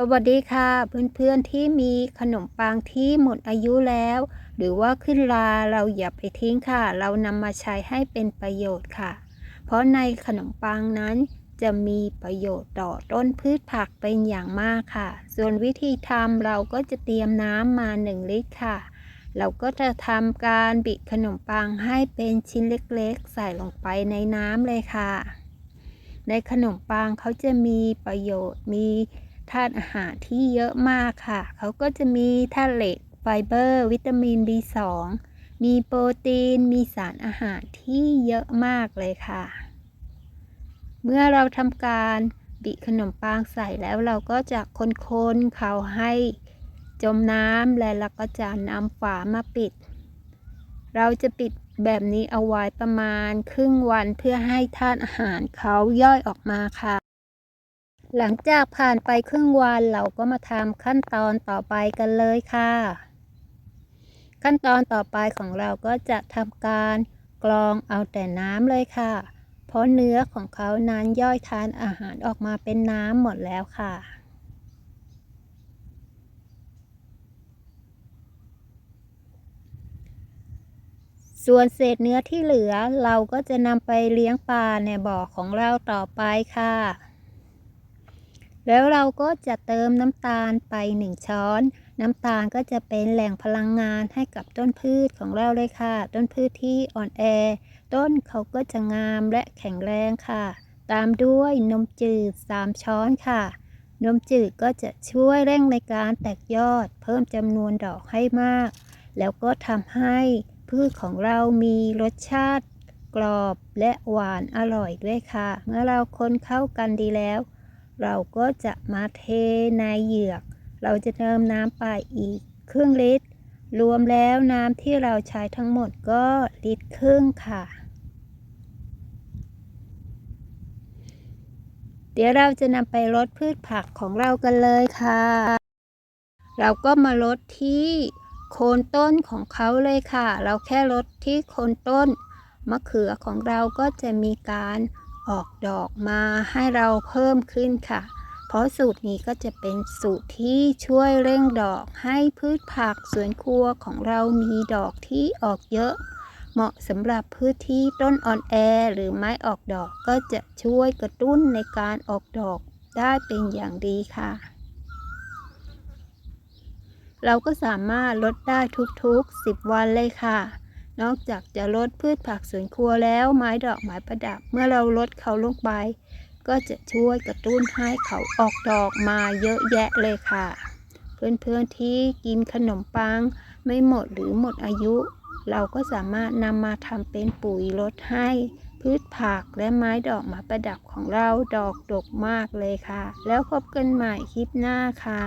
สวัสดีค่ะเพื่อนๆที่มีขนมปังที่หมดอายุแล้ว หรือว่าขึ้นราเราอย่าไปทิ้งค่ะ เรานำมาใช้ให้เป็นประโยชน์ค่ะ เพราะในขนมปังนั้นจะมีประโยชน์ต่อต้นพืชผักเป็นอย่างมากค่ะ ส่วนวิธีทำเราก็จะเตรียมน้ำมา 1 ลิตรค่ะ เราก็จะทำการบิดขนมปังให้เป็นชิ้นเล็กๆ ใส่ลงไปในน้ำเลยค่ะ ในขนมปังเขาจะมีประโยชน์มี ธาตุอาหารที่เยอะมากค่ะ เขาก็จะมีธาตุเหล็ก ไฟเบอร์ วิตามิน B2 มีโปรตีน มีสารอาหารที่เยอะมากเลยค่ะ เมื่อเราทำการบิขนมปังใส่แล้วเราก็จะคนๆเขาให้จมน้ำและเราก็จะนำฝามาปิด เราจะปิดแบบนี้เอาไว้ประมาณครึ่งวันเพื่อให้ธาตุอาหารเขาย่อยออกมาค่ะ หลังจากผ่านไปครึ่งวันเราก็มาทำขั้นตอนต่อไปกันเลยค่ะ ขั้นตอนต่อไปของเราก็จะทำการกรองเอาแต่น้ำเลยค่ะ เพราะเนื้อของเขานั้นย่อยทานอาหารออกมาเป็นน้ำหมดแล้วค่ะส่วนเศษเนื้อที่เหลือเราก็จะนำไปเลี้ยงปลาในบ่อของเราต่อไปค่ะ แล้วเราก็จะเติมน้ำตาลไป 1 ช้อน น้ำตาลก็จะเป็นแหล่งพลังงานให้กับต้นพืชของเราเลยค่ะ ต้นพืชที่อ่อนแอ ต้นเขาก็จะงามและแข็งแรงค่ะ ตามด้วยนมจืด 3 ช้อนค่ะ นมจืดก็จะช่วยเร่งในการแตกยอด เพิ่มจำนวนดอกให้มาก แล้วก็ทำให้พืชของเรามีรสชาติกรอบและหวานอร่อยด้วยค่ะ เมื่อเราคนเข้ากันดีแล้ว เราก็จะมาเทในเหยือก เราจะเติมน้ำไปอีกครึ่งลิตร รวมแล้วน้ำที่เราใช้ทั้งหมดก็ลิตรครึ่งค่ะ เดี๋ยวเราจะนำไปรดพืชผักของเรากันเลยค่ะ เราก็มาลดที่โคนต้นของเขาเลยค่ะ เราแค่ลดที่โคนต้นมะเขือของเราก็จะมีการ ออกดอกมาให้เราเพิ่มขึ้นค่ะ เพราะสูตรนี้ก็จะเป็นสูตรที่ช่วยเร่งดอกให้พืชผักสวนครัวของเรามีดอกที่ออกเยอะ เหมาะสำหรับพืชที่ต้นอ่อนแอหรือไม้ออกดอกก็จะช่วยกระตุ้นในการออกดอกได้เป็นอย่างดีค่ะ เราก็สามารถลดได้ทุกๆ 10 วันเลยค่ะ นอกจากจะลดพืชผักสวนครัวแล้วไม้ดอกไม้ประดับ เมื่อเราลดเขาลงไป ก็จะช่วยกระตุ้นให้เขาออกดอกมาเยอะแยะเลยค่ะ เพื่อนๆที่กินขนมปัง ไม่หมดหรือหมดอายุ เราก็สามารถนำมาทำเป็นปุ๋ยลดให้พืชผักและไม้ดอกไม้ประดับของเราดอกดกมากเลยค่ะ แล้วพบกันใหม่คลิปหน้าค่ะ